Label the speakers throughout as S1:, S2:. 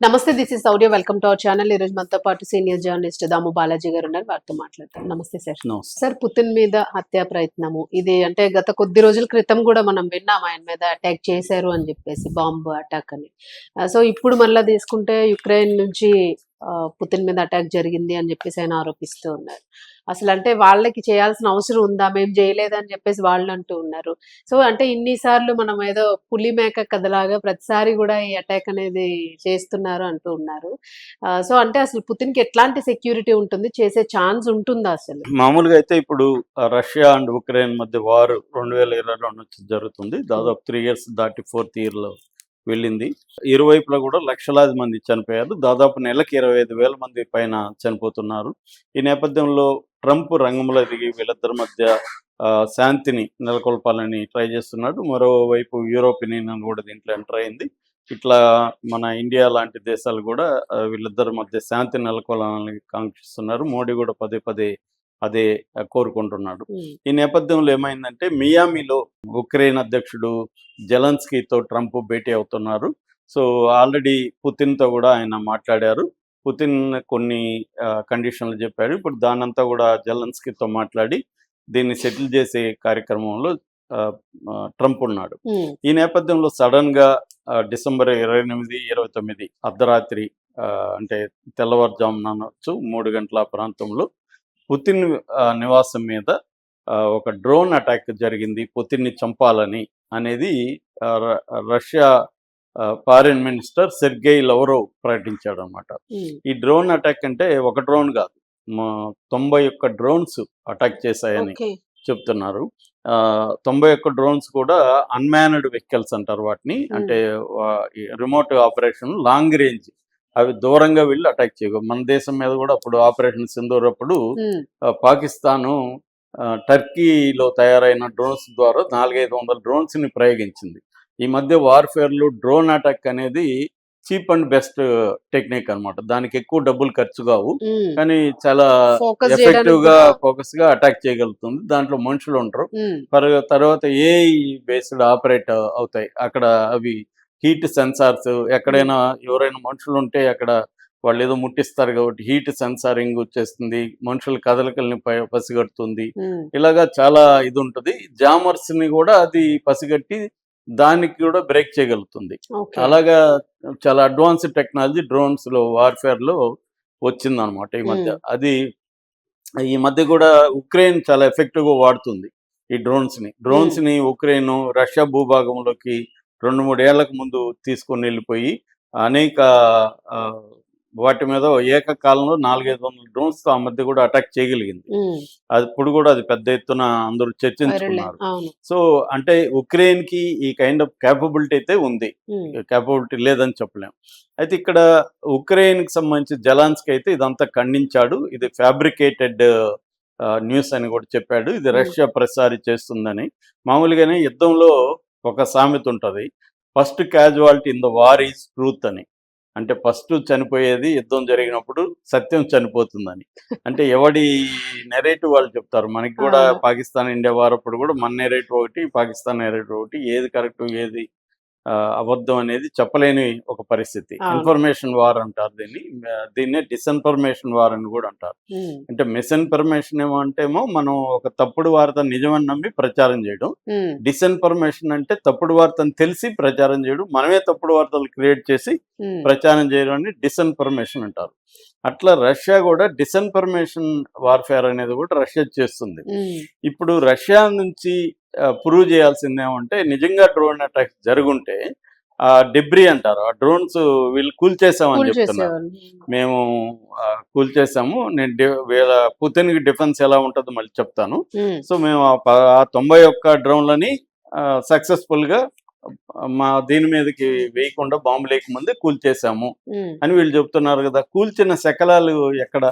S1: నమస్తే this is Sourya welcome to our channel ఈ రోజు మనతో పాటు సీనియర్ జర్నలిస్ట్ దాము బాలాజీ గారు ఉన్నారు. వారితో మాట్లాడతాం. నమస్తే సార్. సార్ పుతిన్ మీద హత్యా ప్రయత్నము. ఇది అంటే గత కొద్ది రోజుల క్రితం కూడా మనం విన్నాం ఆయన మీద అటాక్ చేశారు అని చెప్పేసి బాంబు అటాక్ అని. సో ఇప్పుడు మళ్ళీ తీసుకుంటే యుక్రెయిన్ నుంచి పుతిన్ మీద అటాక్ జరిగింది అని చెప్పేసి ఆయన ఆరోపిస్తూ ఉన్నారు. అసలు అంటే వాళ్ళకి చేయాల్సిన అవసరం ఉందా? మేము చేయలేదని చెప్పేసి వాళ్ళు అంటూ ఉన్నారు. సో అంటే ఇన్నిసార్లు మనం ఏదో పులి మేక కథలాగా ప్రతిసారి కూడా ఈ అటాక్ అనేది చేస్తున్నారు అంటూ ఉన్నారు. సో అంటే అసలు పుతిన్కి ఎట్లాంటి సెక్యూరిటీ ఉంటుంది? చేసే ఛాన్స్ ఉంటుందా అసలు?
S2: మామూలుగా అయితే ఇప్పుడు రష్యా అండ్ ఉక్రెయిన్ మధ్య వార్ రెండు వేల ఇరవై రెండు నుంచి జరుగుతుంది. దాదాపు త్రీ ఇయర్స్ దాటి ఫోర్త్ ఇయర్లో వెళ్ళింది. ఇరువైపులా కూడా లక్షలాది మంది చనిపోయారు. దాదాపు నెలకి ఇరవై ఐదు వేల మంది పైన చనిపోతున్నారు. ఈ నేపథ్యంలో ట్రంప్ రంగంలో దిగి వీళ్ళిద్దరి మధ్య ఆ, శాంతిని నెలకొల్పాలని ట్రై చేస్తున్నాడు. మరోవైపు యూరోపియన్ యూనియన్ కూడా దీంట్లో ఎంటర్ అయింది. ఇట్లా మన ఇండియా లాంటి దేశాలు కూడా వీళ్ళిద్దరి మధ్య శాంతి నెలకొల్పాలని కాంక్షిస్తున్నారు. మోడీ కూడా పదే పదే అదే కోరుకుంటున్నాడు. ఈ నేపథ్యంలో ఏమైందంటే మియామిలో ఉక్రెయిన్ అధ్యక్షుడు జెలన్స్కీతో ట్రంప్ భేటీ అవుతున్నారు. సో ఆల్రెడీ పుతిన్తో కూడా ఆయన మాట్లాడారు. పుతిన్ కొన్ని కండిషన్లు చెప్పాడు. ఇప్పుడు దానంతా కూడా జెలన్స్కీతో మాట్లాడి దీన్ని సెటిల్ చేసే కార్యక్రమంలో ట్రంప్ ఉన్నాడు. ఈ నేపథ్యంలో సడన్గా డిసెంబర్ ఇరవై ఎనిమిది ఇరవై తొమ్మిది అర్ధరాత్రి అంటే తెల్లవారుజామున అనొచ్చు మూడు గంటల ప్రాంతంలో పుతిన్ నివాసం మీద ఒక డ్రోన్ అటాక్ జరిగింది. పుతిన్ని చంపాలని అనేది Russia foreign minister Sergey Lavrov ప్రకటించాడు అనమాట ఈ డ్రోన్ అటాక్ అంటే ఒక డ్రోన్ కాదు. తొంభై ఒక్క డ్రోన్స్ అటాక్ చేశాయని చెప్తున్నారు. తొంభై ఒక్క డ్రోన్స్ కూడా అన్మానడ్ వెహికల్స్ అంటారు వాటిని. అంటే రిమోట్ ఆపరేషన్ లాంగ్ రేంజ్ అవి దూరంగా వెళ్ళి అటాక్ చేయవు మన దేశం మీద కూడా అప్పుడు ఆపరేషన్ సింధూర్ అప్పుడు పాకిస్తాను టర్కీలో తయారైన డ్రోన్స్ ద్వారా నాలుగైదు వందల డ్రోన్స్ని ప్రయోగించింది. ఈ మధ్య వార్ఫేర్లో డ్రోన్ అటాక్ అనేది చీప్ అండ్ బెస్ట్ టెక్నిక్ అన్నమాట. దానికి ఎక్కువ డబ్బులు ఖర్చు కావు. కానీ చాలా ఎఫెక్టివ్గా ఫోకస్గా అటాక్ చేయగలుగుతుంది. దాంట్లో మనుషులు ఉంటారు. తర్వాత ఏఐ బేస్డ్ ఆపరేట్ అవుతాయి. అక్కడ అవి హీట్ సెన్సార్స్ ఎక్కడైనా ఎవరైనా మనుషులు ఉంటే అక్కడ వాళ్ళు ఏదో ముట్టిస్తారు కాబట్టి హీట్ సెన్సారింగ్ వచ్చేస్తుంది. మనుషుల కదలికల్ని పసిగడుతుంది ఇలాగా చాలా ఇది ఉంటుంది. జామర్స్ని కూడా అది పసిగట్టి దానికి కూడా బ్రేక్ చేయగలుగుతుంది. అలాగా చాలా అడ్వాన్స్ టెక్నాలజీ డ్రోన్స్లో వార్ఫేర్లో వచ్చిందనమాట ఈ మధ్య. అది ఈ మధ్య కూడా ఉక్రెయిన్ చాలా ఎఫెక్టివ్గా వాడుతుంది ఈ డ్రోన్స్ని డ్రోన్స్ని ఉక్రెయిన్ రష్యా భూభాగంలోకి రెండు మూడు ఏళ్ళకు ముందు తీసుకొని వెళ్ళిపోయి అనేక వాటి మీద ఏకకాలంలో నాలుగైదు వందల డ్రోన్స్ ఆ మధ్య కూడా అటాక్ చేయగలిగింది. అది ఇప్పుడు కూడా అది పెద్ద ఎత్తున అందరూ చర్చించుకున్నారు. సో అంటే ఉక్రెయిన్కి ఈ కైండ్ ఆఫ్ క్యాపబిలిటీ అయితే ఉంది. క్యాపబిలిటీ లేదని చెప్పలేం. అయితే ఇక్కడ ఉక్రెయిన్కి సంబంధించి జలాన్స్కి అయితే ఇదంతా ఖండించాడు. ఇది ఫ్యాబ్రికేటెడ్ న్యూస్ అని కూడా చెప్పాడు. ఇది. రష్యా ప్రసారి చేస్తుందని. మామూలుగానే యుద్ధంలో ఒక సామెత ఉంటుంది. First casualty in the war is truth అని. అంటే ఫస్ట్ చనిపోయేది యుద్ధం జరిగినప్పుడు సత్యం చనిపోతుందని. అంటే ఎవడి నెరేటివ్ వాళ్ళు చెప్తారు. మనకి కూడా. పాకిస్తాన్ ఇండియా వార్ అప్పుడు కూడా మన నెరేటివ్ ఒకటి పాకిస్తాన్ నెరేటివ్ ఒకటి. ఏది కరెక్ట్ ఏది అబద్ధం అనేది చెప్పలేని ఒక పరిస్థితి. ఇన్ఫర్మేషన్ వార్ అంటారు దీన్ని. దీన్నే డిస్ఇన్ఫర్మేషన్ వార్ అని కూడా అంటారు. అంటే మిస్ఇన్ఫర్మేషన్ ఏమో అంటేమో మనం ఒక తప్పుడు వార్త నిజమని నమ్మి ప్రచారం చేయడం. డిస్ఇన్ఫర్మేషన్ అంటే తప్పుడు వార్తను తెలిసి ప్రచారం చేయడం. మనమే తప్పుడు వార్తలు క్రియేట్ చేసి ప్రచారం చేయడం అని డిస్ఇన్ఫర్మేషన్ అంటారు. అట్లా రష్యా కూడా డిస్ఇన్ఫర్మేషన్ వార్ఫేర్ అనేది కూడా రష్యా చేస్తుంది. ఇప్పుడు రష్యా నుంచి ప్రూవ్ చేయాల్సింది ఏమంటే నిజంగా డ్రోన్ అటాక్ జరుగుంటే ఆ డెబ్రీ అంటారు. ఆ డ్రోన్స్ వీళ్ళు కూల్చేసామని
S1: కూల్
S2: చెప్తున్నారు.
S1: చేసేవాళ్ళు.
S2: మేము ఆ, కూల్చేసాము నేను వీళ్ళ పుతిన్కి డిఫెన్స్ ఎలా ఉంటుందో మళ్ళీ చెప్తాను. సో మేము ఆ తొంభై ఒక్క డ్రోన్లని సక్సెస్ఫుల్గా మా దీని మీదకి వేయకుండా బాంబు లేకముందే కూల్చేసాము అని వీళ్ళు చెప్తున్నారు కదా. కూల్చిన శకలాలు ఎక్కడ?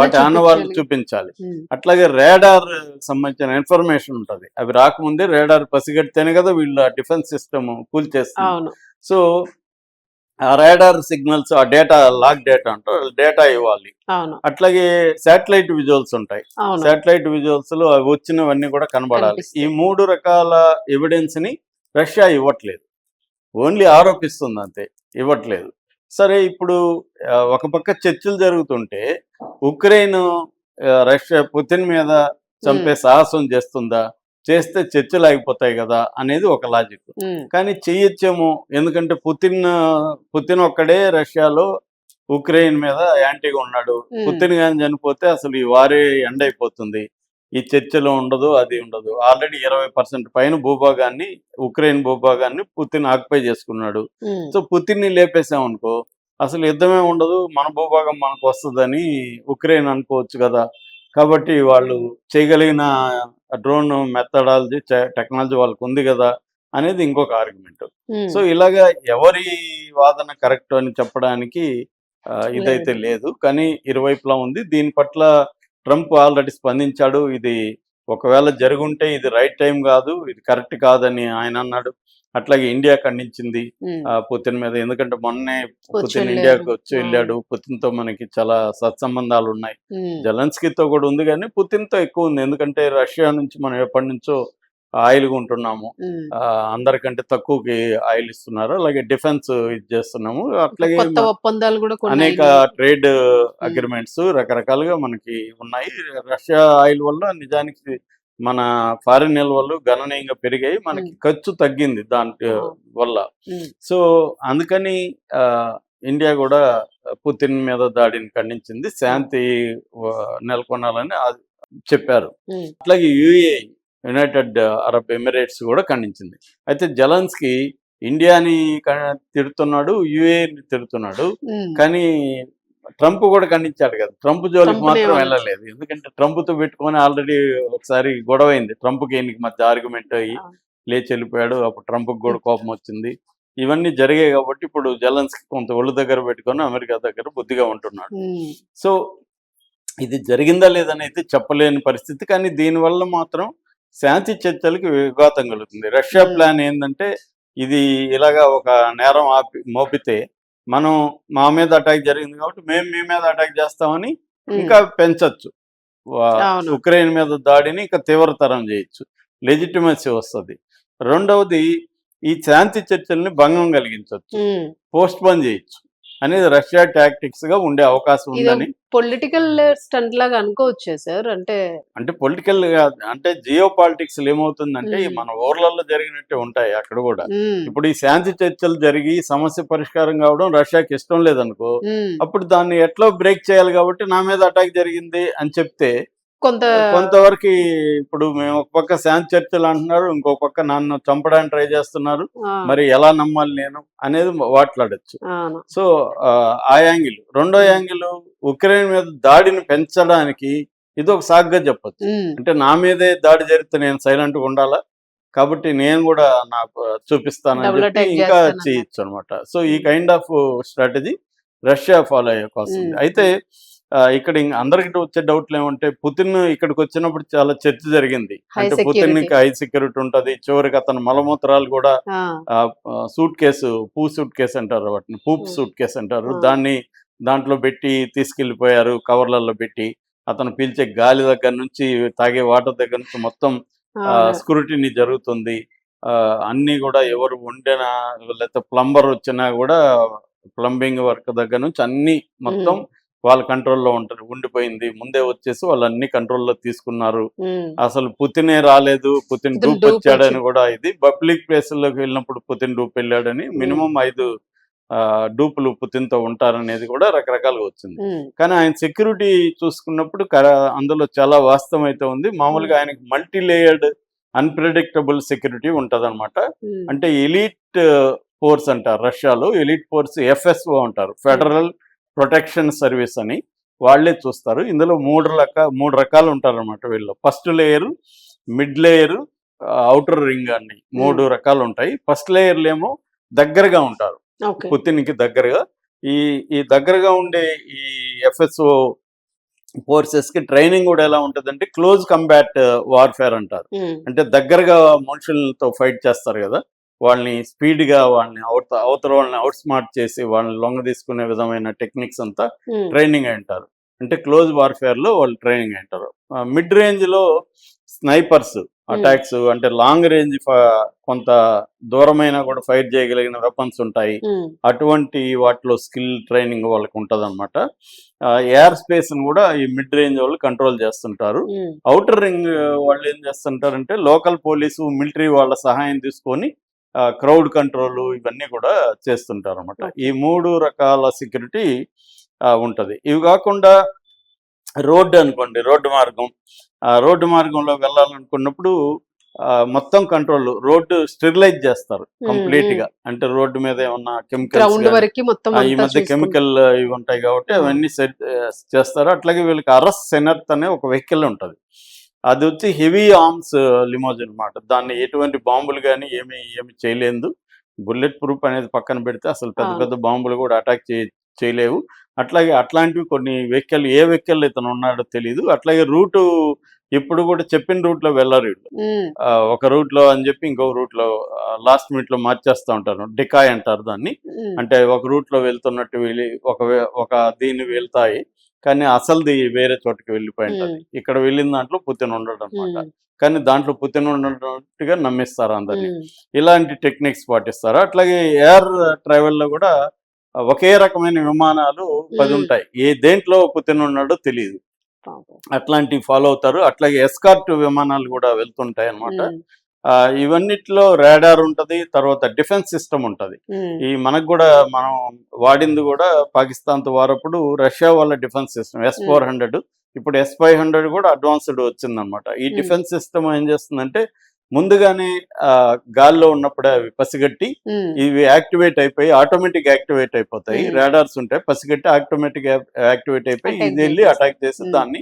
S2: వాటి ఆనవాళ్ళు
S1: చూపించాలి.
S2: అట్లాగే రేడార్ సంబంధించిన ఇన్ఫర్మేషన్ ఉంటది. అవి రాకముందే రేడార్ పసిగడితేనే కదా వీళ్ళు డిఫెన్స్ సిస్టమ్ కూల్చేస్తారు
S1: అవును.
S2: సో ఆ రేడార్ సిగ్నల్స్ ఆ డేటా లాక్ డేటా అంటారు డేటా ఇవ్వాలి. అట్లాగే శాటిలైట్ విజువల్స్ ఉంటాయి. శాటిలైట్ విజువల్స్లో అవి వచ్చినవన్నీ కూడా కనబడాలి. ఈ మూడు రకాల ఎవిడెన్స్ని రష్యా ఇవ్వట్లేదు. ఓన్లీ ఆరోపిస్తుంది అంతే ఇవ్వట్లేదు. సరే ఇప్పుడు ఒక పక్క చర్చలు జరుగుతుంటే ఉక్రెయిన్ రష్యా పుతిన్ మీద చంపే సాహసం చేస్తుందా? చేస్తే చర్చలు ఆగిపోతాయి కదా అనేది ఒక లాజిక్. కానీ చెయ్యొచ్చేమో. ఎందుకంటే పుతిన్ పుతిన్ ఒక్కడే రష్యాలో ఉక్రెయిన్ మీద యాంటీగా ఉన్నాడు. పుతిన్ కానీ చనిపోతే అసలు ఈ వారే ఎండ్ అయిపోతుంది. ఈ చర్చలో ఉండదు అది ఉండదు. ఆల్రెడీ ఇరవై పర్సెంట్ పైన భూభాగాన్ని ఉక్రెయిన్ భూభాగాన్ని పుతిన్ ఆక్యుపై చేసుకున్నాడు. సో పుతిన్ని లేపేసాం అనుకో అసలు యుద్ధమే ఉండదు మన భూభాగం మనకు వస్తుందని ఉక్రెయిన్ అనుకోవచ్చు కదా. కాబట్టి వాళ్ళు చేయగలిగిన డ్రోన్ మెథడాలజీ టెక్నాలజీ వాళ్ళకు ఉంది కదా అనేది ఇంకొక ఆర్గ్యుమెంట్ సో ఇలాగా ఎవరి వాదన కరెక్ట్ అని చెప్పడానికి ఇదైతే లేదు. కానీ ఇరువైపులా ఉంది. దీని పట్ల ట్రంప్ ఆల్రెడీ స్పందించాడు ఇది ఒకవేళ జరుగుంటే ఇది రైట్ టైం కాదు ఇది కరెక్ట్ కాదని ఆయన అన్నాడు. అట్లాగే ఇండియా ఖండించింది పుతిన్ మీద. ఎందుకంటే మొన్నే పుతిన్. ఇండియాకి వచ్చి. వెళ్ళాడు. పుతిన్తో మనకి చాలా సత్సంబంధాలు ఉన్నాయి. జలన్స్కీతో కూడా ఉంది కానీ పుతిన్తో ఎక్కువ ఉంది. ఎందుకంటే రష్యా నుంచి మనం ఎప్పటి నుంచో ఆయిల్ కొంటున్నాము అందరికంటే తక్కువకి ఆయిల్ ఇస్తున్నారు. అలాగే డిఫెన్స్ ఇది చేస్తున్నాము. అట్లాగే
S1: ఒప్పందాలు కూడా
S2: అనేక. ట్రేడ్ అగ్రిమెంట్స్ రకరకాలుగా మనకి ఉన్నాయి. రష్యా ఆయిల్ వల్ల నిజానికి మన ఫారిన్ నిల్వలు గణనీయంగా పెరిగాయి. మనకి ఖర్చు తగ్గింది దాని. వల్ల. సో అందుకని ఇండియా కూడా పుతిన్ మీద దాడిని ఖండించింది. శాంతి నెలకొనాలని చెప్పారు. అట్లాగే యుఏ యునైటెడ్ అరబ్ ఎమిరేట్స్ కూడా ఖండించింది. అయితే జలన్స్కి ఇండియాని తిడుతున్నాడు యుఏని తిడుతున్నాడు. కానీ ట్రంప్ కూడా ఖండించాడు కదా. ట్రంప్ జోలికి మాత్రం వెళ్ళలేదు. ఎందుకంటే ట్రంప్తో పెట్టుకొని ఆల్రెడీ ఒకసారి గొడవ అయింది ట్రంప్కి ఈయనకి మధ్య ఆర్గ్యుమెంట్ అయ్యి. లేచి వెళ్ళిపోయాడు. అప్పుడు ట్రంప్కి కూడా కోపం వచ్చింది. ఇవన్నీ జరిగాయి కాబట్టి ఇప్పుడు జలన్స్కి కొంత ఒళ్ళు దగ్గర పెట్టుకొని అమెరికా దగ్గర బుద్ధిగా ఉంటున్నాడు. సో ఇది జరిగిందా లేదని అయితే చెప్పలేని పరిస్థితి. కానీ దీనివల్ల మాత్రం శాంతి చర్చలకి విఘాతం కలుగుతుంది. రష్యా. ప్లాన్ ఏంటంటే ఇది ఇలాగా ఒక నేరం ఆపి మోపితే మనం మా మీద అటాక్ జరిగింది కాబట్టి మేము మీ మీద అటాక్ చేస్తామని ఇంకా పెంచొచ్చు. ఉక్రెయిన్ మీద దాడిని ఇంకా తీవ్రతరం చేయొచ్చు. లెజిటిమసీ వస్తుంది. రెండవది ఈ శాంతి చర్చల్ని భంగం కలిగించవచ్చు. పోస్ట్ పోన్ చేయొచ్చు. అనేది రష్యా టాక్టిక్స్గా ఉండే అవకాశం ఉందని.
S1: పొలిటికల్ స్టంట్ లాగా అనుకోవచ్చే సార్? అంటే
S2: అంటే పొలిటికల్ అంటే జియో పాలిటిక్స్ ఏమవుతుందంటే. మన ఊర్లలో జరిగినట్టే ఉంటాయి అక్కడ కూడా. ఇప్పుడు ఈ శాంతి చర్చలు జరిగి సమస్య పరిష్కారం కావడం రష్యాకి ఇష్టం లేదనుకో అప్పుడు దాన్ని ఎట్లా బ్రేక్ చేయాలి కాబట్టి నా మీద అటాక్ జరిగింది అని చెప్తే
S1: కొంత
S2: కొంతవరకు ఇప్పుడు మేము ఒక పక్క శాంతి చర్చలు అంటున్నారు ఇంకో పక్క నన్ను చంపడానికి ట్రై చేస్తున్నారు. మరి ఎలా నమ్మాలి నేను అనేది మాట్లాడచ్చు.
S1: అవును.
S2: సో ఆ, యాంగిల్ రెండో యాంగిల్ ఉక్రెయిన్ మీద దాడిని పెంచడానికి ఇది ఒక సాగ్గా చెప్పొచ్చు. అంటే నా మీదే దాడి జరిగితే నేను సైలెంట్గా ఉండాలా? కాబట్టి నేను కూడా నాకు చూపిస్తానని చెప్పి ఇంకా. చేయొచ్చు అనమాట సో ఈ kind of strategy Russia follow అయ్యే కోసం. అయితే ఇక్కడ ఇంక అందరికి వచ్చే డౌట్లు ఏమంటే పుతిన్ ఇక్కడికి వచ్చినప్పుడు చాలా చర్చ జరిగింది. అంటే పుతిన్ హై సెక్యూరిటీ ఉంటది. చివరికి అతను మలమూత్రాలు కూడా
S1: ఆ,
S2: suitcase poo suitcase అంటారు వాటిని. పూప్. సూట్ కేసు అంటారు. దాన్ని దాంట్లో పెట్టి తీసుకెళ్ళిపోయారు కవర్లలో పెట్టి. అతను పీల్చే గాలి దగ్గర నుంచి తాగే వాటర్ దగ్గర నుంచి మొత్తం. స్క్రూటినీ జరుగుతుంది. ఆ, అన్ని కూడా ఎవరు వండినా లేకపోతే ప్లంబర్ వచ్చినా కూడా ప్లంబింగ్ వర్క్ దగ్గర నుంచి అన్ని మొత్తం వాళ్ళ కంట్రోల్లో ఉంటారు. ఉండిపోయింది. ముందే వచ్చేసి వాళ్ళు అన్ని కంట్రోల్లో తీసుకున్నారు. అసలు పుతినే రాలేదు. పుతిన్ డూప్ వచ్చాడని. కూడా ఇది. పబ్లిక్ ప్లేసుల్లోకి వెళ్ళినప్పుడు పుతిన్ డూప్ వెళ్ళాడని మినిమం ఐదు డూపులు పుతిన్తో ఉంటారనేది కూడా రకరకాలుగా వచ్చింది. కానీ ఆయన సెక్యూరిటీ చూసుకున్నప్పుడు అందులో చాలా వాస్తవం అయితే ఉంది. మామూలుగా ఆయనకి మల్టీ లేయర్డ్ అన్ప్రెడిక్టబుల్ సెక్యూరిటీ ఉంటది
S1: ఉమ్,
S2: అంటే ఎలీట్ ఫోర్స్ అంటారు రష్యాలో. ఎలీట్ ఫోర్స్ ఎఫ్ఎస్ఓ అంటారు. ఫెడరల్ ప్రొటెక్షన్ సర్వీస్ అని వాళ్ళే చూస్తారు. ఇందులో మూడు రక మూడు రకాలు ఉంటారు అనమాట వీళ్ళు. First layer mid layer outer ring అని మూడు రకాలు ఉంటాయి. ఫస్ట్ లేయర్లు ఏమో దగ్గరగా ఉంటారు.
S1: ఓకే.
S2: పుతిన్కి దగ్గరగా. ఈ ఈ దగ్గరగా ఉండే ఈ ఎఫ్ఎస్ఓ ఫోర్సెస్కి ట్రైనింగ్ కూడా ఎలా ఉంటుందంటే క్లోజ్ కంబాట్ వార్ఫేర్ అంటారు. అంటే దగ్గరగా మనుషులతో ఫైట్ చేస్తారు కదా. వాళ్ళని స్పీడ్గా వాళ్ళని అవత అవతల వాళ్ళని అవుట్ స్మార్ట్ చేసి వాళ్ళని లొంగ తీసుకునే విధమైన టెక్నిక్స్ అంతా ట్రైనింగ్ అయి ఉంటారు అంటే క్లోజ్ వార్ఫేర్లో వాళ్ళు ట్రైనింగ్ అయి ఉంటారు మిడ్ రేంజ్లో స్నైపర్స్ అటాక్స్ అంటే లాంగ్ రేంజ్ కొంత దూరమైన కూడా ఫైర్ చేయగలిగిన వెపన్స్ ఉంటాయి. అటువంటి వాటిలో స్కిల్ ట్రైనింగ్ వాళ్ళకి ఉంటుంది అనమాట ఎయిర్ స్పేస్ కూడా ఈ మిడ్ రేంజ్ వాళ్ళు కంట్రోల్ చేస్తుంటారు. అవుటర్ రింగ్ వాళ్ళు ఏం చేస్తుంటారంటే లోకల్ పోలీసు మిలిటరీ వాళ్ళ సహాయం తీసుకొని క్రౌడ్ కంట్రోల్ ఇవన్నీ కూడా చేస్తుంటారు అనమాట ఈ మూడు రకాల సెక్యూరిటీ ఉంటది. ఇవి కాకుండా రోడ్డు అనుకోండి రోడ్డు మార్గం. ఆ రోడ్డు మార్గంలో వెళ్ళాలనుకున్నప్పుడు ఆ, మొత్తం కంట్రోల్ రోడ్డు స్టెరిలైజ్ చేస్తారు కంప్లీట్గా అంటే రోడ్డు మీద ఏమన్నా కెమికల్స్ ఈ మధ్య కెమికల్ ఇవి ఉంటాయి కాబట్టి. అవన్నీ చేస్తారు. అట్లాగే వీళ్ళకి అరస్ సెనర్త్ అనే ఒక వెహికల్ ఉంటది. అది వచ్చి హెవీ ఆర్మ్స్ లిమోజిన్ అన్నమాట. దాన్ని ఎటువంటి బాంబులు కానీ ఏమి ఏమి చేయలేదు. బుల్లెట్ ప్రూఫ్ అనేది పక్కన పెడితే అసలు పెద్ద. పెద్ద బాంబులు కూడా అటాక్ చే చేయలేవు. అట్లాగే అట్లాంటివి కొన్ని వెహికల్ ఏ వెహికల్ ఇతను ఉన్నాడో తెలియదు అట్లాగే రూటు ఇప్పుడు కూడా చెప్పిన రూట్లో వెళ్ళరు వీళ్ళు. ఒక రూట్లో అని చెప్పి ఇంకో రూట్లో లాస్ట్ మినిట్లో మార్చేస్తూ ఉంటారు. డికాయ్ అంటారు దాన్ని. అంటే ఒక రూట్లో వెళ్తున్నట్టు వెళ్ళి ఒక ఒక దీన్ని వెళ్తాయి. కానీ అసలుది వేరే చోటుకి వెళ్ళిపోయి ఉంటది ఇక్కడ వెళ్ళిన దాంట్లో పుతిన్ ఉండడు అనమాట కానీ దాంట్లో పుతిన్ ఉన్నట్టుగా నమ్మిస్తారు అందరినీ. ఇలాంటి టెక్నిక్స్ పాటిస్తారు. అట్లాగే ఎయిర్ ట్రావెల్లో కూడా ఒకే రకమైన విమానాలు పది. ఉంటాయి. ఏ దేంట్లో పుతిన్ ఉన్నాడో తెలియదు. అట్లాంటివి ఫాలో అవుతారు. అట్లాగే ఎస్కార్ట్ విమానాలు కూడా వెళ్తుంటాయి ఆ, ఇవన్నిట్లో రాడార్ ఉంటది తర్వాత డిఫెన్స్ సిస్టమ్ ఉంటది ఈ మనకు కూడా మనం వాడింది కూడా పాకిస్తాన్తో వారప్పుడు రష్యా వాళ్ళ defence system S four hundred ఇప్పుడు ఎస్ ఫైవ్ హండ్రెడ్ కూడా అడ్వాన్స్డ్ వచ్చిందనమాట ఈ. డిఫెన్స్ సిస్టమ్ ఏం చేస్తుందంటే ముందుగానే ఆ, గాల్లో ఉన్నప్పుడే అవి పసిగట్టి ఇవి యాక్టివేట్ అయిపోయి ఆటోమేటిక్ యాక్టివేట్ అయిపోతాయి. రాడార్స్ ఉంటాయి పసిగట్టి ఆటోమేటిక్ యాక్టివేట్ అయిపోయి ఇది వెళ్ళి. అటాక్ చేసి. దాన్ని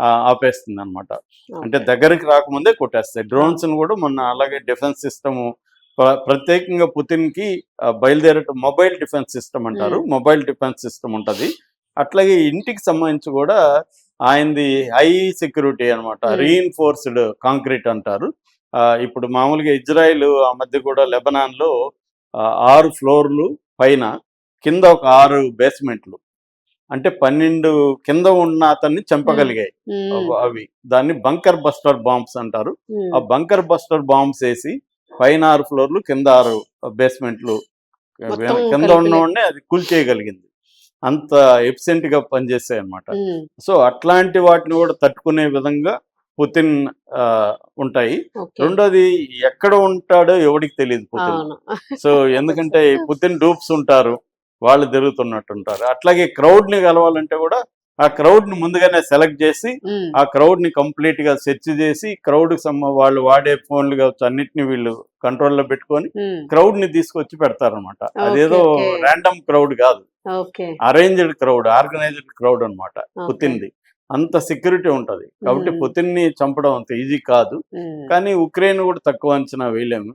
S2: ఆపేస్తుంది అనమాట అంటే. దగ్గరికి రాకముందే కొట్టేస్తాయి. డ్రోన్స్ కూడా మొన్న అలాగే డిఫెన్స్ సిస్టమ్ ప్రత్యేకంగా పుతిన్కి బయలుదేరటం మొబైల్ డిఫెన్స్ సిస్టమ్ అంటారు. మొబైల్ డిఫెన్స్ సిస్టమ్ ఉంటది. అట్లాగే ఇంటికి సంబంధించి కూడా ఆయనది హై సెక్యూరిటీ అనమాట. రీఇన్ఫోర్స్డ్ కాంక్రీట్ అంటారు. ఆ, ఇప్పుడు మామూలుగా ఇజ్రాయిల్ ఆ మధ్య కూడా లెబనాన్లో ఆ, ఆరు ఫ్లోర్లు పైన కింద ఒక ఆరు బేస్మెంట్లు. అంటే పన్నెండు కింద ఉన్న అతన్ని చంపగలిగాయి. అవ- దాన్ని బంకర్ బస్టర్ బాంబ్స్ అంటారు. ఆ బంకర్ బస్టర్ బాంబ్స్ వేసి పైన ఆరు ఫ్లోర్లు కింద ఆరు బేస్మెంట్లు కింద ఉన్నవాడిని అది కూల్చేయగలిగింది అంత ఎఫిషియెంట్గా పనిచేస్తాయి అనమాట సో అట్లాంటి వాటిని కూడా తట్టుకునే విధంగా పుతిన్ ఉంటాయి. రెండోది ఎక్కడ ఉంటాడో ఎవడికి తెలియదు పుతిన్. సో ఎందుకంటే పుతిన్ డూప్స్ ఉంటారు. వాళ్ళు తిరుగుతున్నట్టు ఉంటారు అట్లాగే crowd ని కలవాలంటే కూడా ఆ crowd ని ముందుగానే సెలెక్ట్ చేసి ఆ క్రౌడ్ని కంప్లీట్గా సెర్చ్ చేసి క్రౌడ్ సమ్మ వాళ్ళు వాడే ఫోన్లు కావచ్చు అన్నిటిని వీళ్ళు కంట్రోల్లో పెట్టుకొని
S1: ఉమ్,
S2: క్రౌడ్ని తీసుకొచ్చి పెడతారన్నమాట. అదేదో. ర్యాండమ్ క్రౌడ్ కాదు. అరేంజ్డ్ క్రౌడ్ ఆర్గనైజ్డ్ క్రౌడ్ అన్నమాట
S1: ఓకే.
S2: పుతిన్ది. అంత సెక్యూరిటీ ఉంటది. కాబట్టి. పుతిన్ని చంపడం అంత ఈజీ కాదు. కానీ ఉక్రెయిన్ కూడా తక్కువ అంచనా వేయలేము.